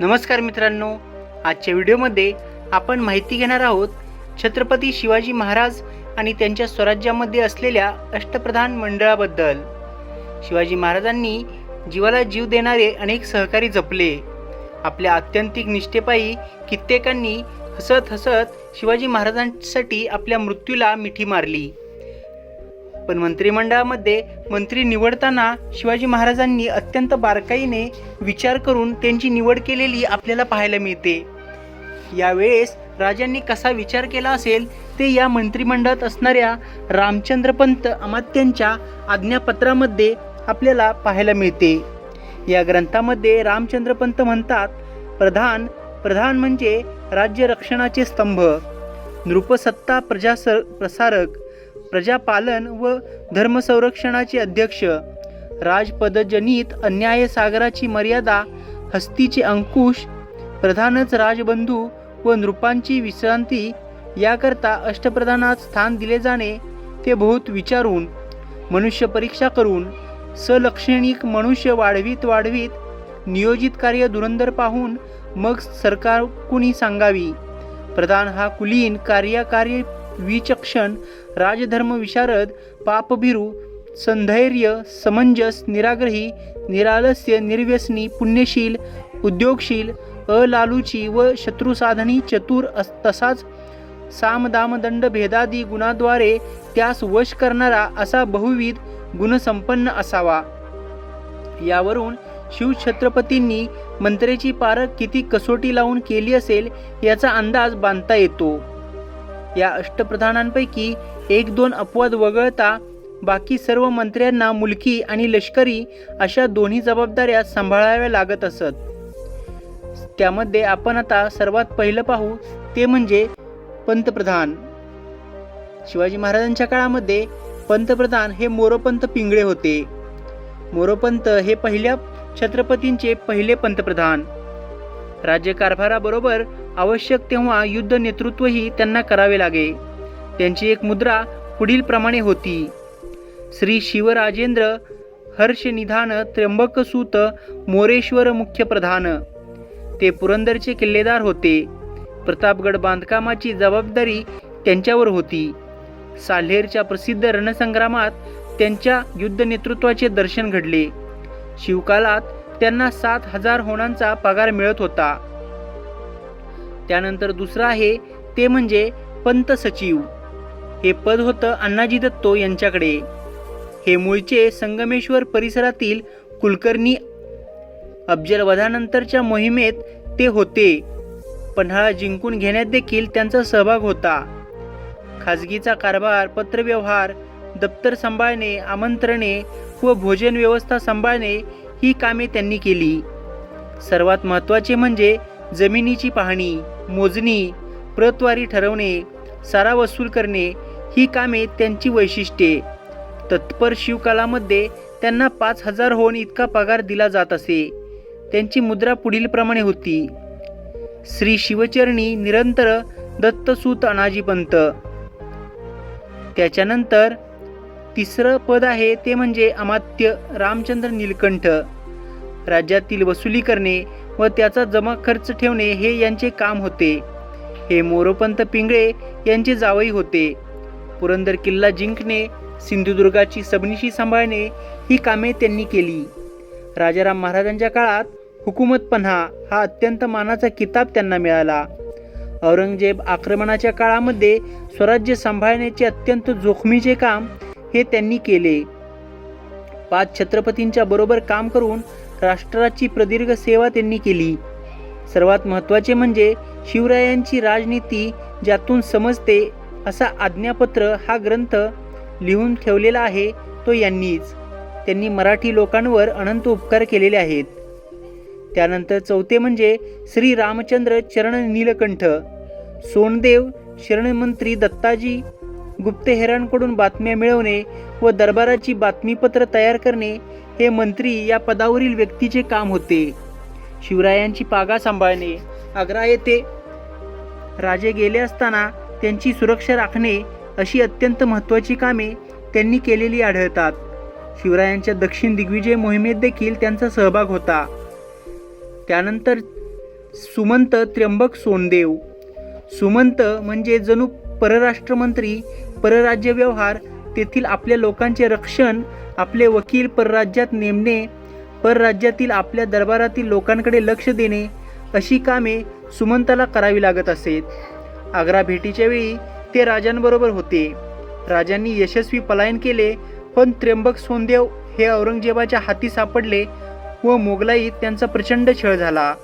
नमस्कार मित्रांनो आजच्या व्हिडिओमध्ये आपण माहिती घेणार आहोत छत्रपती शिवाजी महाराज आणि त्यांच्या स्वराज्यामध्ये असलेल्या अष्टप्रधान मंडळाबद्दल. शिवाजी महाराजांनी जीवाला जीव देणारे अनेक सहकारी जपले. आपल्या आत्यंतिक निष्ठेपायी कित्येकांनी हसत हसत शिवाजी महाराजांसाठी आपल्या मृत्यूला मिठी मारली. पण मंत्रिमंडळामध्ये मंत्री निवडताना शिवाजी महाराजांनी अत्यंत बारकाईने विचार करून त्यांची निवड केलेली आपल्याला पाहायला मिळते. यावेळेस राजांनी कसा विचार केला असेल ते या मंत्रिमंडळात असणाऱ्या रामचंद्रपंत अमात्यांच्या आज्ञापत्रामध्ये आपल्याला पाहायला मिळते. या ग्रंथामध्ये रामचंद्रपंत म्हणतात प्रधान प्रधान म्हणजे राज्य रक्षणाचे स्तंभ नृपसत्ता प्रजास प्रसारक प्रजापालन व धर्मसंरक्षणाचे अध्यक्ष. राजपदजनित अन्याय सागराची मर्यादा हस्तीचे अंकुश प्रधानच राजबंधू व नृपांची विश्रांती याकरता अष्टप्रधानात स्थान दिले जाणे ते बहुत विचारून मनुष्य परीक्षा करून सलक्षणिक मनुष्य वाढवीत वाढवीत नियोजित कार्य धुरंधर पाहून मग सरकार कुणी सांगावी? प्रधान हा कुलीन कार्यकारी विचक्षण राजधर्म विशारद पापभिरू संधैर्य समंजस निराग्रही निरालस्य निर्व्यसनी पुण्यशील उद्योगशील अलालूची व शत्रुसाधनी चतुर अस तसाच सामदामदंड भेदादी गुणाद्वारे त्यास वश करणारा असा बहुविध गुणसंपन्न असावा. यावरून शिवछत्रपतींनी मंत्रेची पारख किती कसोटी लावून केली असेल याचा अंदाज बांधता येतो. या अष्टप्रधानांपैकी एक दोन अपवाद वगळता बाकी सर्व मंत्र्यांना मुलकी आणि लष्करी अशा दोन्ही जबाबदाऱ्या सांभाळाव्या लागत असत. त्यामध्ये आपण आता सर्वात पहिलं पाहू ते म्हणजे पंतप्रधान. शिवाजी महाराजांच्या काळामध्ये पंतप्रधान हे मोरोपंत पिंगळे होते. मोरोपंत हे पहिल्या छत्रपतींचे पहिले पंतप्रधान. राज्यकारभाराबरोबर आवश्यक तेव्हा युद्ध नेतृत्वही त्यांना करावे लागे. त्यांची एक मुद्रा पुढील प्रमाणे होती. श्री शिवराजेंद्र हर्षनिधान त्र्यंबकसूत मोरेश्वर मुख्य प्रधान ते पुरंदरचे किल्लेदार होते. प्रतापगड बांधकामाची जबाबदारी त्यांच्यावर होती. साल्हेरच्या प्रसिद्ध रणसंग्रामात त्यांच्या युद्ध नेतृत्वाचे दर्शन घडले. शिवकालात त्यांना सात हजार होणांचा पगार मिळत होता. त्यानंतर दुसरं आहे ते म्हणजे पंत सचिव. हे पद होतं अण्णाजी दत्तो यांच्याकडे. हे मूळचे संगमेश्वर परिसरातील कुलकर्णी अफजलवधानंतरच्या मोहिमेत ते होते. पन्हाळा जिंकून घेण्यात देखील त्यांचा सहभाग होता. खाजगीचा कारभार पत्रव्यवहार दप्तर सांभाळणे आमंत्रणे व भोजन व्यवस्था सांभाळणे ही कामे त्यांनी केली. सर्वात महत्त्वाचे म्हणजे जमिनीची पाहणी मोजणी प्रतवारी ठरवणे सारा वसूल करणे ही कामे त्यांची वैशिष्ट्ये. तत्पर शिवकालामध्ये त्यांना पाच हजार होऊन इतका पगार दिला जात असे. त्यांची मुद्रा पुढीलप्रमाणे होती. श्री शिवचरणी निरंतर दत्तसूत अनाजीपंत. त्याच्यानंतर तिसरं पद आहे ते म्हणजे अमात्य रामचंद्र नीलकंठ. राज्यातील वसुली करणे व त्याचा जमा खर्च ठेवणे हे यांचे काम होते. हे मोरोपंत पिंगळे यांचे जावई होते. पुरंदर किल्ला जिंकणे सिंधुदुर्गाची सबनिशी सांभाळणे ही कामे त्यांनी केली. राजाराम महाराजांच्या काळात हुकूमत पन्हा हा अत्यंत मानाचा किताब त्यांना मिळाला. औरंगजेब आक्रमणाच्या काळामध्ये स्वराज्य सांभाळण्याचे अत्यंत जोखमीचे काम हे त्यांनी केले. पाच छत्रपतींच्या बरोबर काम करून राष्ट्राची प्रदीर्घ सेवा त्यांनी केली. सर्वात महत्त्वाचे म्हणजे शिवरायांची राजनीती ज्यातून समजते असा आज्ञापत्र हा ग्रंथ लिहून ठेवलेला आहे तो यांनीच. त्यांनी मराठी लोकांवर अनंत उपकार केलेले आहेत. त्यानंतर चौथे म्हणजे श्री रामचंद्र चरण नीलकंठ सोनदेव शरणमंत्री दत्ताजी गुप्तहेरांकडून बातम्या मिळवणे व दरबाराची बातमीपत्र तयार करणे हे मंत्री या पदावरील व्यक्तीचे काम होते. शिवरायांची पागा सांभाळणे आग्रा येथे राजे गेले असताना त्यांची सुरक्षा राखणे अशी अत्यंत महत्त्वाची कामे त्यांनी केलेली आढळतात. शिवरायांच्या दक्षिण दिग्विजय मोहिमेत देखील त्यांचा सहभाग होता. त्यानंतर सुमंत त्र्यंबक सोनदेव. सुमंत म्हणजे जणू परराष्ट्रमंत्री परराज्य व्यवहार तेथील आपल्या लोकांचे रक्षण आपले वकील परराज्यात नेमणे परराज्यातील आपल्या दरबारातील लोकांकडे लक्ष देणे अशी कामे सुमंताला करावी लागत असेत आग्रा भेटीच्या वेळी ते राजांबरोबर होते. राजांनी यशस्वी पलायन केले पण त्र्यंबक सोनदेव हे औरंगजेबाच्या हाती सापडले व मोगलाईत त्यांचा प्रचंड छळ झाला.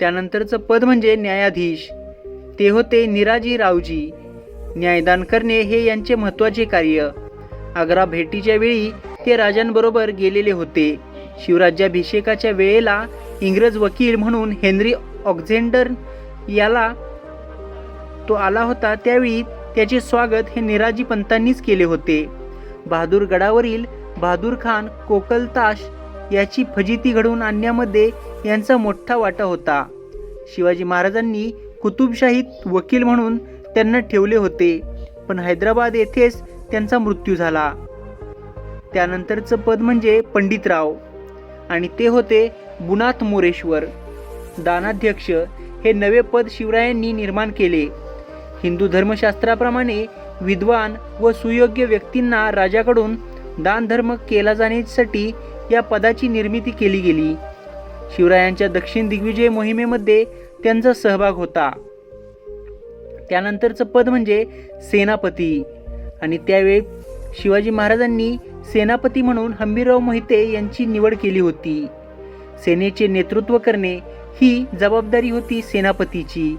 त्यानंतरचं पद म्हणजे न्यायाधीश. ते होते निराजी रावजी. न्यायदान करणे हे यांचे महत्त्वाचे कार्य. आग्रा भेटीच्या वेळी ते राजांबरोबर गेलेले होते. शिवराज्याभिषेकाच्या वेळेला इंग्रज वकील म्हणून हेनरी ऑक्झेंडर याला तो आला होता त्यावेळी त्याचे स्वागत हे निराजी पंतांनीच केले होते. बहादूर गडावरील बहादूर खान कोकलताश याची फजिती घडवून आणण्यामध्ये यांचा मोठा वाटा होता. शिवाजी महाराजांनी कुतुबशाहीत वकील म्हणून त्यांना ठेवले होते. पण हैदराबाद येथेच त्यांचा मृत्यू झाला. त्यानंतरचं पद म्हणजे पंडितराव. आणि ते होते बुनाथ मोरेश्वर. दानाध्यक्ष हे नवे पद शिवरायांनी निर्माण केले. हिंदू धर्मशास्त्राप्रमाणे विद्वान व सुयोग्य व्यक्तींना राजाकडून दानधर्म केला जाण्यासाठी या पदाची निर्मिती केली गेली. शिवरायांच्या दक्षिण दिग्विजय मोहिमेमध्ये त्यांचा सहभाग होता. त्यानंतरचं पद म्हणजे सेनापती. आणि त्यावेळी शिवाजी महाराजांनी सेनापती म्हणून हंबीरराव मोहिते यांची निवड केली होती. सेनेचे नेतृत्व करणे ही जबाबदारी होती सेनापतीची.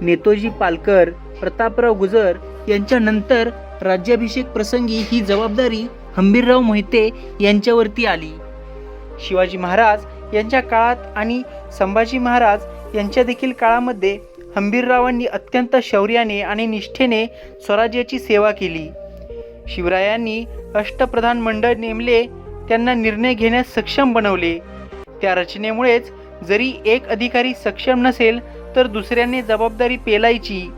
नेतोजी पालकर प्रतापराव गुजर यांच्यानंतर राज्याभिषेक प्रसंगी ही जबाबदारी हंबीरराव मोहिते यांच्यावरती आली. शिवाजी महाराज यांच्या काळात आणि संभाजी महाराज यांच्या देखील काळामध्ये हंबीररावांनी अत्यंत शौर्याने आणि निष्ठेने स्वराज्याची सेवा केली. शिवरायांनी अष्टप्रधान मंडळ नेमले त्यांना निर्णय घेण्यास सक्षम बनवले. त्या रचनेमुळेच जरी एक अधिकारी सक्षम नसेल तर दुसऱ्याने जबाबदारी पेलायची.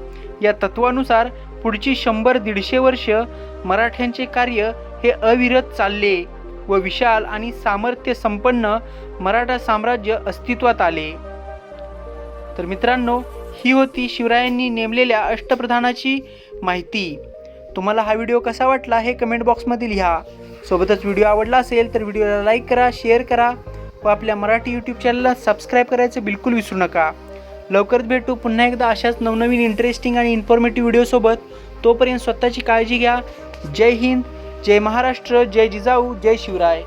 या तत्वानुसार पुढची शंभर दीडशे वर्ष मराठ्यांचे कार्य हे अविरत चालले व विशाल आणि सामर्थ्य संपन्न मराठा साम्राज्य अस्तित्वात आले. तर मित्रांनो ही होती शिवरायांनी नेमलेल्या अष्टप्रधानाची माहिती. तुम्हाला हा व्हिडिओ कसा वाटला हे कमेंट बॉक्समध्ये लिहा. सोबतच व्हिडिओ आवडला असेल तर व्हिडिओला लाईक करा शेअर करा व आपल्या मराठी यूट्यूब चॅनलला सबस्क्राईब करायचं बिलकुल विसरू नका. लवकरच भेटू पुन्हा एकदा अशाच नवनवीन इंटरेस्टिंग आणि इन्फॉर्मेटिव्ह व्हिडिओसोबत तोपर्यंत स्वतःची काळजी घ्या. जय हिंद जय महाराष्ट्र जय जिजाऊ जय शिवराय.